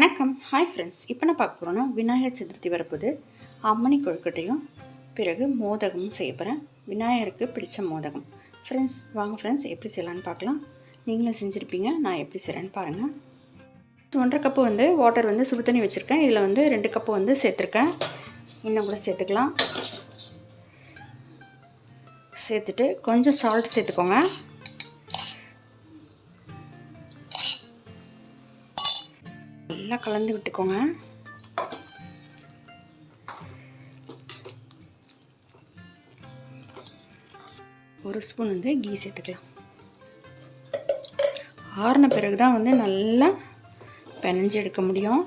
வணக்கம். Hi friends இப்போ நான் பார்க்க போகிறோன்னா விநாயகர் சதுர்த்தி வரப்போது அம்மணி கொழுக்கட்டையும் பிறகு மோதகமும் செய்ய போகிறேன் விநாயகருக்கு பிடிச்ச மோதகம். ஃப்ரெண்ட்ஸ் வாங்க ஃப்ரெண்ட்ஸ் எப்படி செய்யலான்னு பார்க்கலாம். நீங்களும் செஞ்சுருப்பீங்க நான் எப்படி செய்கிறேன்னு பாருங்கள் ஒன்றரை கப்பு வந்து வாட்டர் வந்து சுடு தண்ணி வச்சுருக்கேன். இதில் வந்து ரெண்டு கப்பு வந்து சேர்த்துருக்கேன். இன்னும் கூட சேர்த்துக்கலாம். சேர்த்துட்டு கொஞ்சம் சால்ட் சேர்த்துக்கோங்க. நல்லா கலந்து விட்டுக்கோங்க. ஒரு ஸ்பூன் வந்து கீ சேர்த்துக்கலாம். ஆறின பிறகு தான் வந்து நல்லா பெனஞ்சு எடுக்க முடியும்.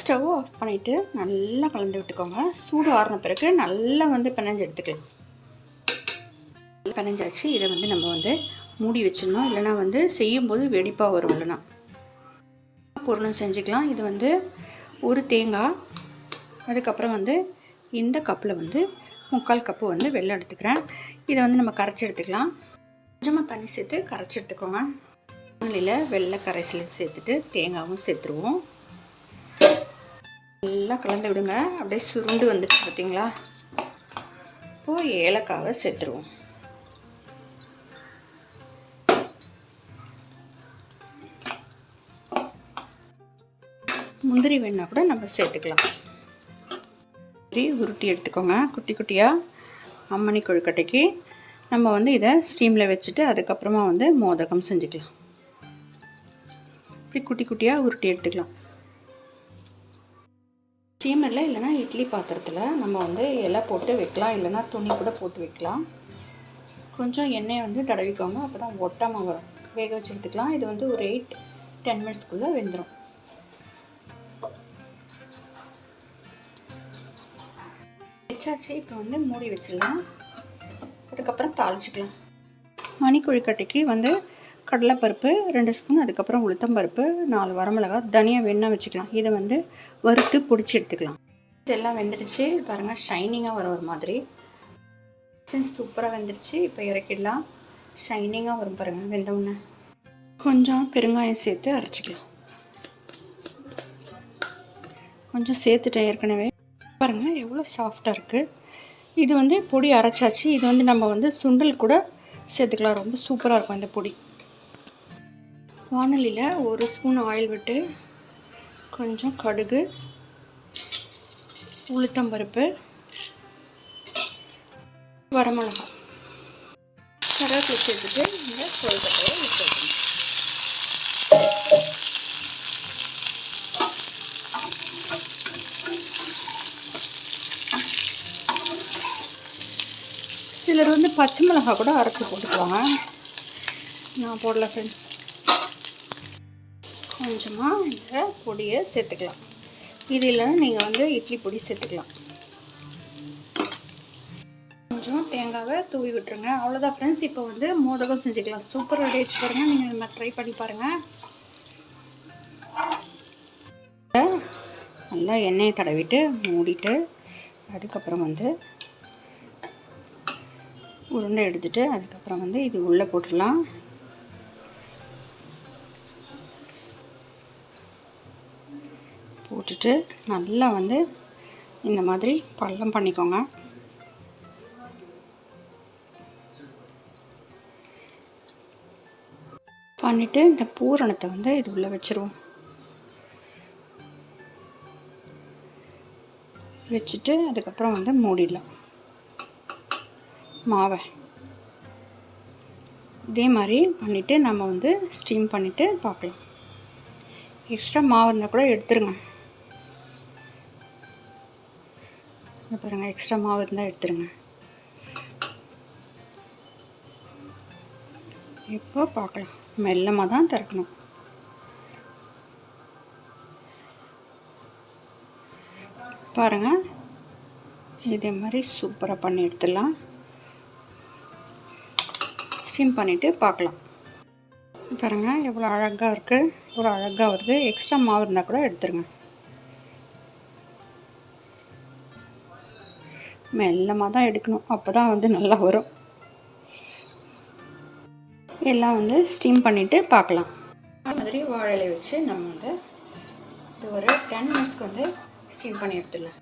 ஸ்டவ் ஆஃப் பண்ணிவிட்டு நல்லா கலந்து விட்டுக்கோங்க. சூடு ஆறின பிறகு நல்லா வந்து பெனஞ்சு எடுத்துக்கலாம். பிணைஞ்சாச்சு இதை வந்து நம்ம வந்து மூடி வச்சிடணும். இல்லைனா வந்து செய்யும்போது வெடிப்பாக வரும் இல்லைனா பொருளும் செஞ்சுக்கலாம். இது வந்து ஒரு தேங்காய். அதுக்கப்புறம் வந்து இந்த கப்பில் வந்து முக்கால் கப்பு வந்து வெள்ளம் எடுத்துக்கிறேன். இதை வந்து நம்ம கரைச்சி எடுத்துக்கலாம். கொஞ்சமாக தண்ணி சேர்த்து கரைச்சி எடுத்துக்கோங்க. வானிலையில் வெள்ளை கரைசல் சேர்த்துட்டு தேங்காயும் சேர்த்துருவோம். நல்லா கலந்து விடுங்க. அப்படியே சுருண்டு வந்துடுச்சு பார்த்தீங்களா? இப்போது ஏலக்காவை சேர்த்துருவோம். முந்திரி வேணால் கூட நம்ம சேர்த்துக்கலாம். முந்திரி உருட்டி எடுத்துக்கோங்க. குட்டி குட்டியாக அம்மணி கொழுக்கட்டைக்கு. நம்ம வந்து இதை ஸ்டீமில் வச்சுட்டு அதுக்கப்புறமா வந்து மோதகம் செஞ்சுக்கலாம். இப்படி குட்டி குட்டியாக உருட்டி எடுத்துக்கலாம். ஸ்டீமரில் இல்லைனா இட்லி பாத்திரத்தில் நம்ம வந்து இலை போட்டு வைக்கலாம். இல்லைனா துணி கூட போட்டு வைக்கலாம். கொஞ்சம் எண்ணெயை வந்து தடவிக்கோங்க. அப்போ தான் ஒட்டாமல் வரும். வேக வச்சு எடுத்துக்கலாம். இது வந்து ஒரு எயிட் டென் மினிட்ஸ்க்குள்ளே வெந்துடும் வச்சாச்சு. இப்போ வந்து மூடி வச்சிடலாம். அதுக்கப்புறம் தாளிச்சிக்கலாம். மணி கொழுக்கட்டைக்கு வந்து கடலைப்பருப்பு ரெண்டு ஸ்பூன் அதுக்கப்புறம் உளுத்தம்பருப்பு நாலு வரமிளகா தனியாக வெண்ணெய் வச்சுக்கலாம். இதை வந்து வறுத்து பிடிச்சி எடுத்துக்கலாம். இதெல்லாம் வெந்துடுச்சு. பாருங்கள் ஷைனிங்காக வர ஒரு மாதிரி. சூப்பராக வெந்துடுச்சு. இப்போ இறக்கிடலாம். ஷைனிங்காக வரும் பாருங்கள் வெந்தவுடனே கொஞ்சம் பெருங்காயம் சேர்த்து அரைச்சிக்கலாம். கொஞ்சம் சேர்த்துட்டேன் ஏற்கனவே. பாருங்கள் எவ்வளோ சாஃப்டாக இருக்குது இது வந்து பொடி அரைச்சாச்சு. இது வந்து நம்ம வந்து சுண்டல் கூட சேர்த்துக்கலாம். ரொம்ப சூப்பராக இருக்கும் இந்த பொடி. வானலியில் ஒரு ஸ்பூன் ஆயில் விட்டு கொஞ்சம் கடுகு உளுத்தம்பருப்பு வரமிளகாய். கருவேப்பிலை சேர்த்துட்டு இந்த கொழுக்கட்டையை விட்டுருக்கணும் சிலர் வந்து பச்சை மிளகா கூட அரைச்சி போட்டுக்குவாங்க நான் போடல ஃப்ரெண்ட்ஸ் கொஞ்சமாக இந்த பொடியை சேர்த்துக்கலாம். இது இல்லைன்னா நீங்கள் வந்து இட்லி பொடி சேர்த்துக்கலாம். கொஞ்சம் தேங்காவை தூவி விட்டுருங்க. அவ்வளோதான் ஃப்ரெண்ட்ஸ் இப்போ வந்து மோதகம் செஞ்சுக்கலாம். சூப்பர் ரெடி வச்சு பாருங்கள் நீங்கள் இந்த ட்ரை பண்ணி பாருங்கள் நல்லா எண்ணெயை தடவிட்டு மூடிட்டு அதுக்கப்புறம் வந்து உருண்டை எடுத்துகிட்டு அதுக்கப்புறம் வந்து இது உள்ளே போட்டுடலாம். போட்டுட்டு நல்லா வந்து இந்த மாதிரி பள்ளம் பண்ணிக்கோங்க. பண்ணிவிட்டு இந்த பூரணத்தை வந்து இது உள்ளே வச்சுருவோம். வச்சுட்டு அதுக்கப்புறம் வந்து மூடிடலாம். மாவை. இதே மாதிரி பண்ணிவிட்டு நம்ம வந்து ஸ்டீம் பண்ணிவிட்டு பார்க்கலாம். எக்ஸ்ட்ரா மாவு இருந்தால் கூட எடுத்துருங்க. பாருங்கள் எக்ஸ்ட்ரா மாவு இருந்தால் எடுத்துருங்க. இப்போ பார்க்கலாம். மெல்லமாக தான் திறக்கணும். பாருங்கள் இதே மாதிரி சூப்பராக பண்ணி எடுத்துடலாம். ஸ்டீம் பண்ணிவிட்டு பார்க்கலாம். பாருங்கள் எவ்வளோ அழகாக இருக்குது எவ்வளோ அழகாக வருது. எக்ஸ்ட்ரா மாவு இருந்தால் கூட எடுத்துருங்க. மெல்லமாக தான் எடுக்கணும். அப்போ தான் வந்து நல்லா வரும். எல்லாம் வந்து ஸ்டீம் பண்ணிவிட்டு பார்க்கலாம். அது மாதிரி வாழை வச்சு நம்ம வந்து இது ஒரு டென் மினிட்ஸ்க்கு வந்து ஸ்டீம் பண்ணி எடுத்துடலாம்.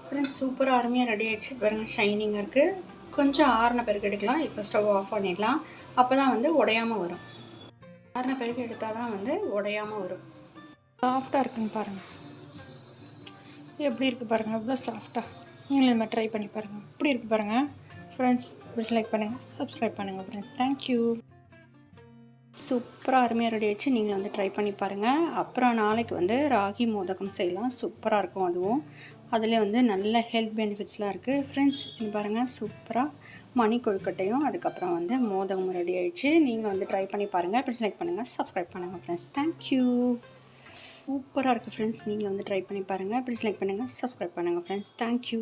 அப்புறம் சூப்பராக அருமையாக ரெடி ஆகிடுச்சு பாருங்கள் ஷைனிங்காக இருக்குது கொஞ்சம் ஆறின பிறகு எடுக்கலாம். இப்போ ஸ்டவ் ஆஃப் பண்ணிடலாம். அப்போ தான் வந்து உடையாமல் வரும். ஆறின பிறகு எடுத்தால் தான் வந்து உடையாமல் வரும். சாஃப்டாக இருக்குன்னு பாருங்கள் எப்படி இருக்குது பாருங்கள் எவ்வளோ சாஃப்டாக நீங்களும் இந்த மாதிரி ட்ரை பண்ணி பாருங்கள் எப்படி இருக்குது பாருங்கள் ஃப்ரெண்ட்ஸ் லைக் பண்ணுங்கள் சப்ஸ்கிரைப் பண்ணுங்கள் ஃப்ரெண்ட்ஸ் தேங்க்யூ சூப்பராக அருமையாக ரெடி வச்சு நீங்கள் வந்து ட்ரை பண்ணி பாருங்கள் அப்புறம் நாளைக்கு வந்து ராகி மோதகம் செய்யலாம். சூப்பராக இருக்கும் அதுவும். அதில் வந்து நல்ல ஹெல்த் பெனிஃபிட்ஸ்லாம் இருக்குது ஃப்ரெண்ட்ஸ் இது பாருங்கள் சூப்பராக மணி கொழுக்கட்டையும் அதுக்கப்புறம் வந்து மோதகம் ரெடி ஆகிடுச்சு நீங்கள் வந்து ட்ரை பண்ணி பாருங்கள் ஃப்ரெண்ட்ஸ் லைக் பண்ணுங்கள் சப்ஸ்கிரைப் பண்ணுங்கள் ஃப்ரெண்ட்ஸ் தேங்க்யூ சூப்பராக இருக்குது ஃப்ரெண்ட்ஸ் நீங்கள் வந்து ட்ரை பண்ணி பாருங்கள் பிடிச்சி லைக் பண்ணுங்கள் சப்ஸ்கிரைப் பண்ணுங்கள் ஃப்ரெண்ட்ஸ் தேங்க்யூ